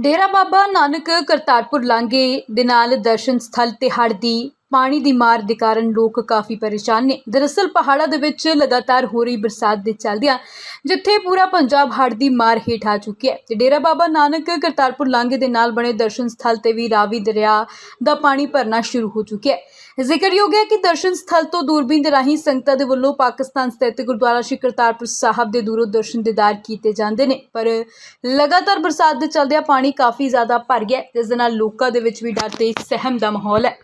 ਡੇਰਾ ਬਾਬਾ ਨਾਨਕ ਕਰਤਾਰਪੁਰ ਲਾਂਘੇ ਦੇ ਨਾਲ ਦਰਸ਼ਨ ਸਥਲ ਤੇ ਹੜ੍ਹ ਦੀ ਪਾਣੀ ਦੀ ਮਾਰ ਦੇ ਕਾਰਨ ਲੋਕ ਕਾਫੀ ਪਰੇਸ਼ਾਨ ਨੇ। ਦਰਅਸਲ ਪਹਾੜਾਂ ਦੇ ਵਿੱਚ ਲਗਾਤਾਰ ਹੋ ਰਹੀ ਬਰਸਾਤ ਦੇ ਚੱਲਦਿਆਂ ਜਿੱਥੇ ਪੂਰਾ ਪੰਜਾਬ ਹੜ੍ਹ ਦੀ ਮਾਰ ਹੇਠ ਆ ਚੁੱਕਿਆ ਹੈ। ਤੇ ਡੇਰਾ ਬਾਬਾ ਨਾਨਕ ਕਰਤਾਰਪੁਰ ਲਾਂਘੇ ਦੇ ਨਾਲ ਬਣੇ ਦਰਸ਼ਨ ਸਥਲ ਤੇ ਵੀ ਰਾਵੀ ਦਰਿਆ ਦਾ ਪਾਣੀ ਭਰਨਾ ਸ਼ੁਰੂ ਹੋ ਚੁੱਕਿਆ ਹੈ। ਜ਼ਿਕਰਯੋਗ ਹੈ ਕਿ ਦਰਸ਼ਨ ਸਥਲ ਤੋਂ ਦੂਰਬੀਨ ਦੇ ਰਾਹੀਂ ਸੰਗਤਾਂ ਦੇ ਵੱਲੋਂ ਪਾਕਿਸਤਾਨ ਸਥਿਤ ਗੁਰਦੁਆਰਾ ਸ਼੍ਰੀ ਕਰਤਾਰਪੁਰ ਸਾਹਿਬ ਦੇ ਦੂਰੋਂ ਦਰਸ਼ਨ ਦੀਦਾਰ ਕੀਤੇ ਜਾਂਦੇ ਨੇ। ਪਰ ਲਗਾਤਾਰ ਬਰਸਾਤ ਦੇ ਚੱਲਦਿਆਂ ਪਾਣੀ ਕਾਫੀ ਜ਼ਿਆਦਾ ਭਰ ਗਿਆ ਜਿਸ ਦੇ ਨਾਲ ਲੋਕਾਂ ਦੇ ਵਿੱਚ ਵੀ ਡਰ ਤੇ ਸਹਿਮ ਦਾ ਮਾਹੌਲ ਹੈ।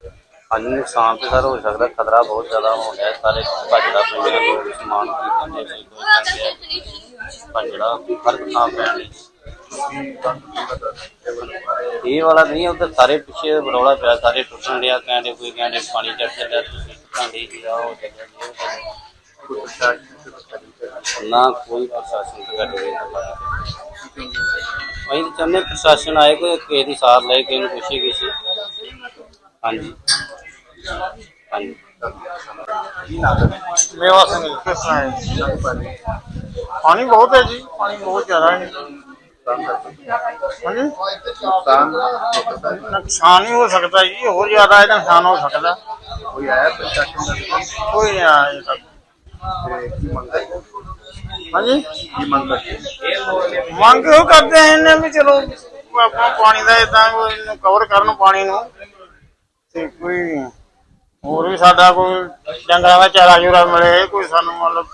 ਹਾਂਜੀ, ਨੁਕਸਾਨ ਤੇ ਸਰ ਹੋ ਸਕਦਾ, ਖਤਰਾ ਬਹੁਤ ਜ਼ਿਆਦਾ ਹੋ ਗਿਆ, ਸਾਰੇ ਭੱਜੜਾ ਪਿੰਡ ਲੋਕ, ਸਮਾਨ ਖਰੀਦਣ ਦੇ ਲਈ ਕੋਈ ਕਹਿੰਦੇ ਭੱਜੜਾ ਹਰ ਥਾਂ ਪੈਣ ਲਈ ਇਹ ਵਾਲਾ ਨਹੀਂ ਉਧਰ ਸਾਰੇ ਪਿੱਛੇ ਰੌਲਾ ਪਿਆ, ਸਾਰੇ ਟੁੱਟਣ ਡਿਆ, ਕਹਿੰਦੇ ਕੋਈ ਕਹਿੰਦੇ ਪਾਣੀ ਚੜ ਚੱਲਿਆ ਤੁਸੀਂ ਕਹਿੰਦੇ ਜੀ ਆ ਹੋ ਚੱਲਿਆ ਨਾ ਕੋਈ ਪ੍ਰਸ਼ਾਸਨ ਦਾ ਗੱਲ ਅਸੀਂ ਤਾਂ ਚਾਹੁੰਦੇ ਪ੍ਰਸ਼ਾਸਨ ਆਏ, ਕੋਈ ਕਿਸੇ ਦੀ ਸਾਰ ਲਏ, ਕਿਸੇ ਨੂੰ ਪੁੱਛੇ ਕਿਸੇ। ਹਾਂਜੀ। ਮੇਵਾ ਸਿੰਘ ਕਿਸ ਤਰ੍ਹਾਂ ਹੈ। ਪਾਣੀ ਬਹੁਤ ਹੈ ਜੀ ਪਾਣੀ ਬਹੁਤ ਜ਼ਿਆਦਾ ਹੈ। ਹਾਂਜੀ? ਨੁਕਸਾਨ ਹੀ ਹੋ ਸਕਦਾ ਜੀ ਹੋਰ ਜ਼ਿਆਦਾ ਇਹਦਾ ਨੁਕਸਾਨ ਹੋ ਸਕਦਾ। ਕੋਈ ਆਇਆ ਪ੍ਰਸ਼ਾਸਨ ਕੋਈ? ਨਹੀਂ ਆਇਆ ਅਜੇ ਤੱਕ ਤੇ ਕੀ ਮੰਗਦਾ ਹਾਂਜੀ? ਕੀ ਮੰਗਦਾ ਮੰਗ ਉਹ ਕਰਦੇ ਆ ਇਹਨੇ ਵੀ ਚਲੋ ਆਪਣਾ ਪਾਣੀ ਦਾ ਇਦਾਂ ਕਵਰ ਕਰਨ ਪਾਣੀ ਨੂੰ। ਤੇ ਕੋਈ ਹੋਰ ਵੀ ਸਾਡਾ ਕੋਈ ਡੰਗਰਾਂ ਦਾ ਚਾਰਾ ਚੂਰਾ ਮਿਲੇ ਕੋਈ ਸਾਨੂੰ ਮਤਲਬ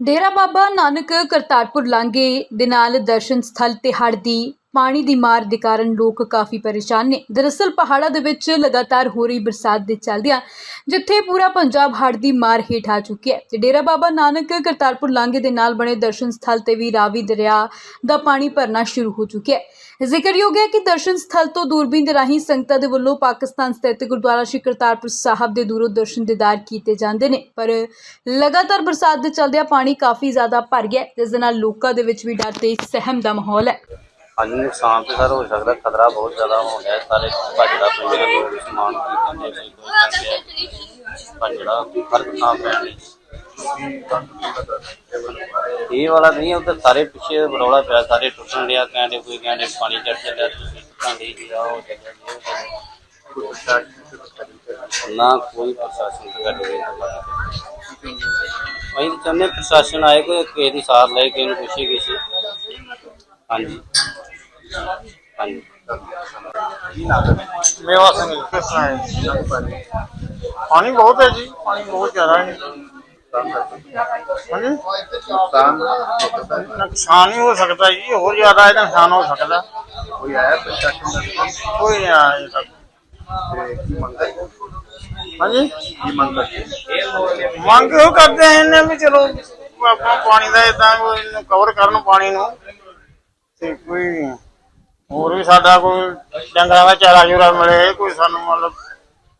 ਡੇਰਾ ਬਾਬਾ ਨਾਨਕ ਕਰਤਾਰਪੁਰ ਲਾਂਘੇ ਦੇ ਨਾਲ ਦਰਸ਼ਨ ਸਥਲ ਤੇ ਹੜ੍ਹ ਦੀ ਪਾਣੀ ਦੀ ਮਾਰ ਦੇ ਕਾਰਨ ਲੋਕ ਕਾਫੀ ਪਰੇਸ਼ਾਨ ਨੇ। ਦਰਅਸਲ ਪਹਾੜਾਂ ਦੇ ਵਿੱਚ ਲਗਾਤਾਰ ਹੋ ਰਹੀ ਬਰਸਾਤ ਦੇ ਚੱਲਦਿਆਂ ਜਿੱਥੇ ਪੂਰਾ ਪੰਜਾਬ ਹੜ੍ਹ ਦੀ ਮਾਰ ਹੇਠ ਆ ਚੁੱਕੀ ਹੈ। ਤੇ ਡੇਰਾ ਬਾਬਾ ਨਾਨਕ ਕਰਤਾਰਪੁਰ ਲਾਂਘੇ ਦੇ ਨਾਲ ਬਣੇ ਦਰਸ਼ਨ ਸਥਲ ਤੇ ਵੀ ਰਾਵੀ ਦਰਿਆ ਦਾ ਪਾਣੀ ਭਰਨਾ ਸ਼ੁਰੂ ਹੋ ਚੁੱਕਿਆ ਹੈ। ਜ਼ਿਕਰਯੋਗ ਹੈ ਕਿ ਦਰਸ਼ਨ ਸਥਲ ਤੋਂ ਦੂਰਬੀਨ ਦੇ ਰਾਹੀਂ ਸੰਗਤਾਂ ਦੇ ਵੱਲੋਂ ਪਾਕਿਸਤਾਨ ਸਥਿਤ ਗੁਰਦੁਆਰਾ ਸ਼੍ਰੀ ਕਰਤਾਰਪੁਰ ਸਾਹਿਬ ਦੇ ਦੂਰੋਂ ਦਰਸ਼ਨ ਦੀਦਾਰ ਕੀਤੇ ਜਾਂਦੇ ਨੇ। ਪਰ ਲਗਾਤਾਰ ਬਰਸਾਤ ਦੇ ਚੱਲਦਿਆਂ ਪਾਣੀ ਕਾਫੀ ਜ਼ਿਆਦਾ ਭਰ ਗਿਆ ਜਿਸ ਦੇ ਨਾਲ ਲੋਕਾਂ ਦੇ ਵਿੱਚ ਵੀ ਡਰ ਤੇ ਸਹਿਮ ਦਾ ਮਾਹੌਲ ਹੈ। ਹਾਂਜੀ ਨੁਕਸਾਨ ਤੇ ਸਰ ਹੋ ਸਕਦਾ ਖਤਰਾ ਬਹੁਤ ਜ਼ਿਆਦਾ ਹੋ ਗਿਆ। ਸਾਰੇ ਭੱਜੜਾ ਪਿੰਡ ਦੇ ਲੋਕ ਸਮਾਨ ਖਰੀਦਣ ਦੇ ਲਈ ਆ। ਭੱਜੜਾ ਹਰ ਥਾਂ ਪੈਣ ਇਹ ਵਾਲਾ ਨਹੀਂ ਉਧਰ ਸਾਰੇ ਪਿੱਛੇ ਰੌਲਾ ਪਿਆ ਸਾਰੇ ਟੁੱਟਣ ਡਿਆ ਕਹਿੰਦੇ ਕੋਈ ਕਹਿੰਦੇ ਪਾਣੀ ਚੜ ਤੁਸੀਂ ਕਹਿੰਦੇ ਜੀ ਆ ਹੋ ਚੱਲਿਆ ਜੀ ਉਹ ਚੱਲਿਆ। ਕੋਈ ਪ੍ਰਸ਼ਾਸਨ ਦਾ ਨਾ ਕੋਈ ਪ੍ਰਸ਼ਾਸਨ ਦਾ ਗੱਲ ਨਹੀਂ ਅਸੀਂ ਤਾਂ ਚਾਹੁੰਦੇ ਪ੍ਰਸ਼ਾਸਨ ਆਏ ਕੋਈ ਕਿਸੇ ਦੀ ਸਾਰ ਲਏ ਕਿਸੇ ਨੂੰ ਪੁੱਛੇ ਕਿਸੇ। ਹਾਂਜੀ। ਹਾਂਜੀ। ਮੇਵਾ ਸਿੰਘ ਕਿਸ ਤਰ੍ਹਾਂ ਹੈ ਪਾਣੀ ਬਹੁਤ ਹੈ ਜੀ, ਪਾਣੀ ਬਹੁਤ ਜ਼ਿਆਦਾ ਹੈ। ਹਾਂਜੀ? ਨੁਕਸਾਨ ਹੀ ਹੋ ਸਕਦਾ ਜੀ, ਹੋਰ ਜ਼ਿਆਦਾ ਇਹਦਾ ਨੁਕਸਾਨ ਹੋ ਸਕਦਾ। ਕੋਈ ਆਇਆ ਪ੍ਰਸ਼ਾਸਨ ਕੋਈ ਨਹੀਂ ਆਇਆ ਅਜੇ ਤੱਕ ਹਾਂਜੀ? ਕੀ ਮੰਗਦਾ ਮੰਗ ਉਹ ਕਰਦੇ ਆ ਵੀ ਚਲੋ, ਆਪਾਂ ਪਾਣੀ ਦਾ ਇਦਾਂ ਇਹਨੂੰ ਕਵਰ ਕਰਨ ਪਾਣੀ ਨੂੰ। ਤੇ ਕੋਈ ਹੋਰ ਵੀ ਸਾਡਾ ਕੋਈ ਡੰਗਰਾਂ ਦਾ ਚਾਰਾ ਚੂਰਾ ਮਿਲੇ ਕੋਈ ਸਾਨੂੰ ਮਤਲਬ